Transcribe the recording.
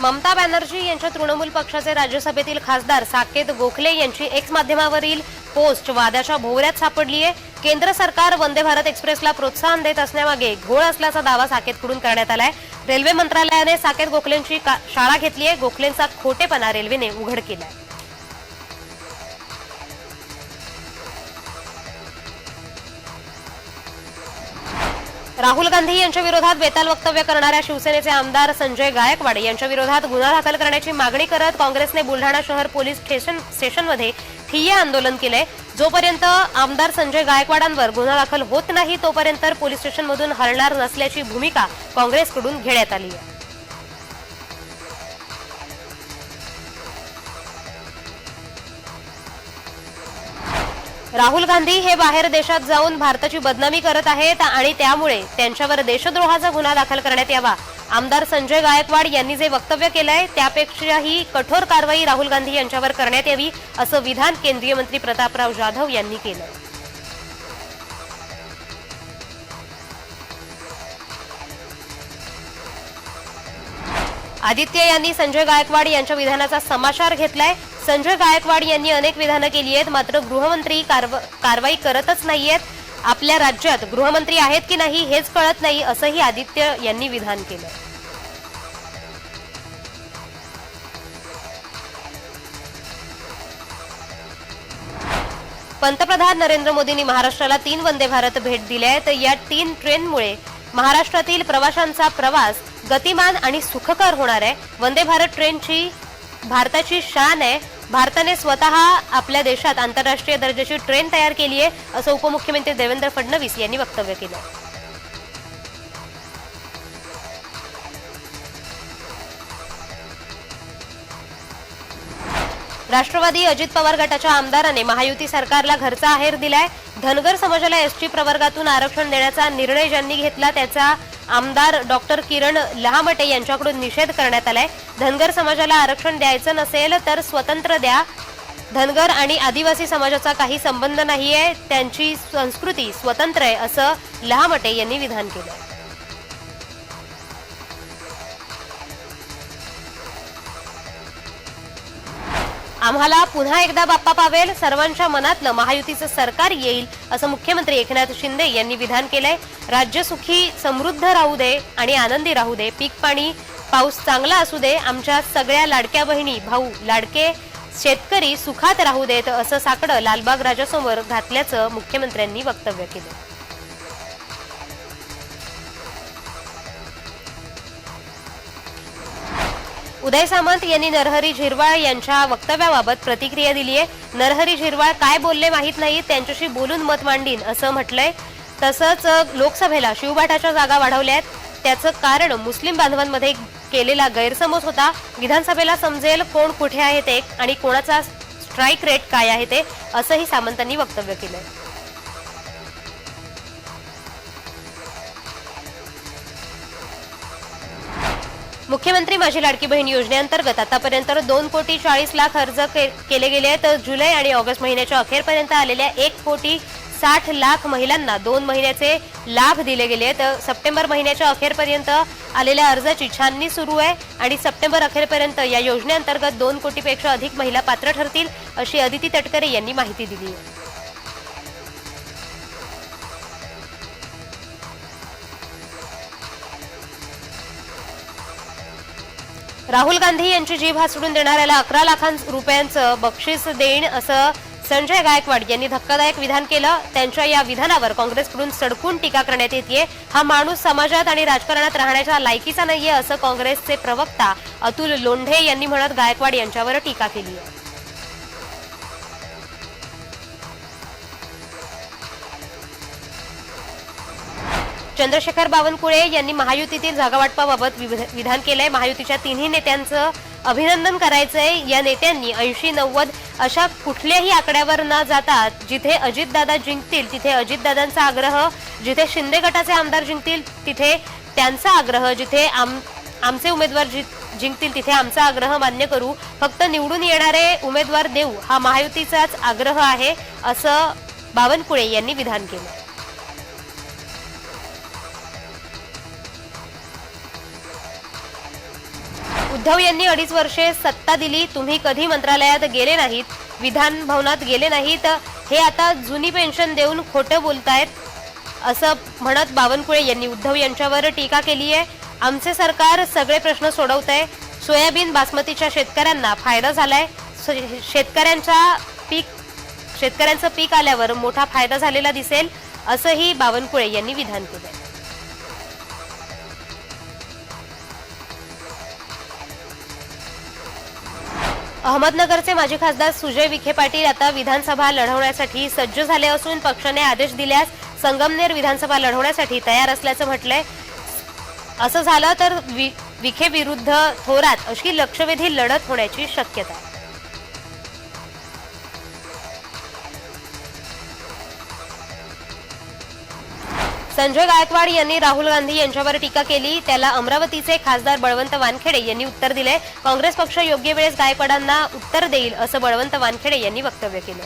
ममता बॅनर्जी यांच्या तृणमूल पक्षाचे राज्यसभेतील खासदार साकेत गोखले यांची एक्स माध्यमावरील पोस्ट वादाच्या भोवऱ्यात सापडली आहे केंद्र सरकार वंदे भारत एक्सप्रेसला प्रोत्साहन देत असण्यामागे घोळ असल्याचा दावा साकेतकडून करण्यात आलाय. रेल्वे मंत्रालयाने साकेत गोखलेंची का- शाळा घेतली आहे गोखलेंचा खोटेपणा रेल्वेने उघड केलाय. राहुल गांधी यांच्या विरोधात बेताल वक्तव्य करणाऱ्या शिवसेनेचे आमदार संजय गायकवाड यांच्या विरोधात गुन्हा दाखल करण्याची मागणी करत काँग्रेसने बुलढाणा शहर पोलीस स्टेशन स्टेशनमध्ये ठिय्या आंदोलन केलंय. जोपर्यंत आमदार संजय गायकवाडांवर गुन्हा दाखल होत नाही तोपर्यंत पोलीस स्टेशनमधून हलणार नसल्याची भूमिका काँग्रेसकडून घेण्यात आली आहे. राहुल गांधी हे बाहेर देशात जाऊन भारताची बदनामी करत आहेत आणि त्यामुळे त्यांच्यावर देशद्रोहाचा गुन्हा दाखल करण्यात यावा. आमदार संजय गायकवाड यांनी जे वक्तव्य केलंय त्यापेक्षाही कठोर कारवाई राहुल गांधी यांच्यावर करण्यात यावी असं विधान केंद्रीय मंत्री प्रतापराव जाधव यांनी केलं आदित्य यांनी संजय गायकवाड यांच्या विधानाचा समाचार घेतलाय. संजय गायकवाड यांनी अनेक विधानं केली आहेत मात्र गृहमंत्री कारव- कारवाई करतच नाहीयेत आपल्या राज्यात गृहमंत्री आहेत की नाही हेच कळत नाही असंही आदित्य यांनी विधान केलं. पंतप्रधान नरेंद्र मोदींनी महाराष्ट्राला तीन वंदे भारत भेट दिल्या आहेत. या तीन ट्रेनमुळे महाराष्ट्रातील प्रवाशांचा प्रवास गतिमान आणि सुखकर होणार आहे. वंदे भारत ट्रेनची भारताची शान आहे. भारताने स्वतः आपल्या देशात आंतरराष्ट्रीय दर्जाची ट्रेन तयार केली आहे असं उपमुख्यमंत्री देवेंद्र फडणवीस यांनी वक्तव्य केलं. राष्ट्रवादी अजित पवार गटाच्या आमदाराने महायुती सरकारला घरचा आहेर दिलाय. धनगर समाजाला एसटी प्रवर्गातून आरक्षण देण्याचा निर्णय ज्यांनी घेतला त्याचा आमदार डॉक्टर किरण लहामटे यांच्याकडून निषेध करण्यात आलाय. धनगर समाजाला आरक्षण द्यायचं नसेल तर स्वतंत्र द्या. धनगर आणि आदिवासी समाजाचा काही संबंध नाहीये. त्यांची संस्कृती स्वतंत्र आहे असं लहामटे यांनी विधान केलं. आम्हाला पुन्हा एकदा बाप्पा पावेल. सर्वांच्या मनातलं महायुतीचं सरकार येईल असं मुख्यमंत्री एकनाथ शिंदे यांनी विधान केलंय. राज्य सुखी समृद्ध राहू दे आणि आनंदी राहू दे. पीक पाणी पाऊस चांगला असू दे. आमच्या सगळ्या लाडक्या बहिणी भाऊ लाडके शेतकरी सुखात राहू देत असं साकडं लालबाग राजासमोर घातल्याचं मुख्यमंत्र्यांनी वक्तव्य केलं. उदय सामंत यांनी नरहरी झिरवाळ यांच्या वक्तव्याबाबत प्रतिक्रिया दिली आहे. नरहरी झिरवाळ काय बोलले माहीत नाही त्यांच्याशी बोलून मत मांडीन असं म्हटलंय. तसंच लोकसभेला शिवबाटाच्या जागा वाढवल्या आहेत. त्याचं कारण मुस्लिम बांधवांमध्ये केलेला गैरसमज होता. विधानसभेला समजेल कोण कुठे आहे ते आणि कोणाचा स्ट्राईक रेट काय आहे ते असंही सामंतांनी वक्तव्य केलंय. मुख्यमंत्री माझी लाडकी बहीण योजनेअंतर्गत आतापर्यंत दोन कोटी चाळीस लाख अर्ज के- केले गेले आहेत. तर जुलै आणि ऑगस्ट महिन्याच्या अखेरपर्यंत आलेल्या एक कोटी साठ लाख महिलांना दोन महिन्याचे लाभ दिले गेले आहेत. सप्टेंबर महिन्याच्या अखेरपर्यंत आलेल्या अर्जाची छाननी सुरू आहे आणि सप्टेंबर अखेरपर्यंत या योजनेअंतर्गत दोन कोटीपेक्षा अधिक महिला पात्र ठरतील अशी अदिती तटकरे यांनी माहिती दिली. राहुल गांधी यांची जीभ हासडून देणाऱ्याला अकरा लाखां रुपयांचं बक्षीस देईन असं संजय गायकवाड यांनी धक्कादायक विधान केलं. त्यांच्या या विधानावर काँग्रेसकडून सडकून टीका करण्यात येते हा माणूस समाजात आणि राजकारणात राहण्याच्या लायकीचा नाहीये असं काँग्रेसचे प्रवक्ता अतुल लोंढे यांनी म्हणत गायकवाड यांच्यावर टीका केली आहे चंद्रशेखर बावनकुळे यांनी महायुतीतील जागावाटपाबाबत विधान केलंय. महायुतीच्या तिन्ही नेत्यांचं अभिनंदन करायचंय. या नेत्यांनी ऐंशी नव्वद अशा कुठल्याही आकड्यावर न जाता जिथे अजितदादा जिंकतील तिथे अजितदादांचा आग्रह जिथे शिंदे गटाचे आमदार जिंकतील तिथे त्यांचा आग्रह जिथे आम आमचे उमेदवार जि- जिंकतील तिथे आमचा आग्रह मान्य करू. फक्त निवडून येणारे उमेदवार देऊ हा महायुतीचाच आग्रह आहे असं बावनकुळे यांनी विधान केलं उद्धव यांनी अडीच वर्षे सत्ता दिली. तुम्ही कधी मंत्रालयात गेले नाहीत विधान भवनात गेले नाहीत. हे आता जुनी पेन्शन देऊन खोटं बोलतायत असं म्हणत बावनकुळे यांनी उद्धव यांच्यावर टीका केली आहे. आमचे सरकार सगळे प्रश्न सोडवत आहे सोयाबीन बासमतीच्या शेतकऱ्यांना फायदा झालाय. शेतकऱ्यांच्या पीक शेतकऱ्यांचं पीक आल्यावर मोठा फायदा झालेला दिसेल असंही बावनकुळे यांनी विधान आहे अहमदनगरचे माजी खासदार सुजय विखे पाटील आता विधानसभा लढवण्यासाठी सज्ज झाले असून पक्षाने आदेश दिल्यास संगमनेर विधानसभा लढवण्यासाठी तयार असल्याचं म्हटलंय. असं झालं तर वि- विखे विरुद्ध थोरात अशी लक्षवेधी लढत होण्याची शक्यता आहे. संजय गायकवाड यांनी राहुल गांधी यांच्यावर टीका केली. त्याला अमरावतीचे खासदार बळवंत वानखेडे यांनी उत्तर दिले. काँग्रेस पक्ष योग्य वेळेस गायकवाडांना उत्तर देईल असं बळवंत वानखेडे यांनी वक्तव्य केलं.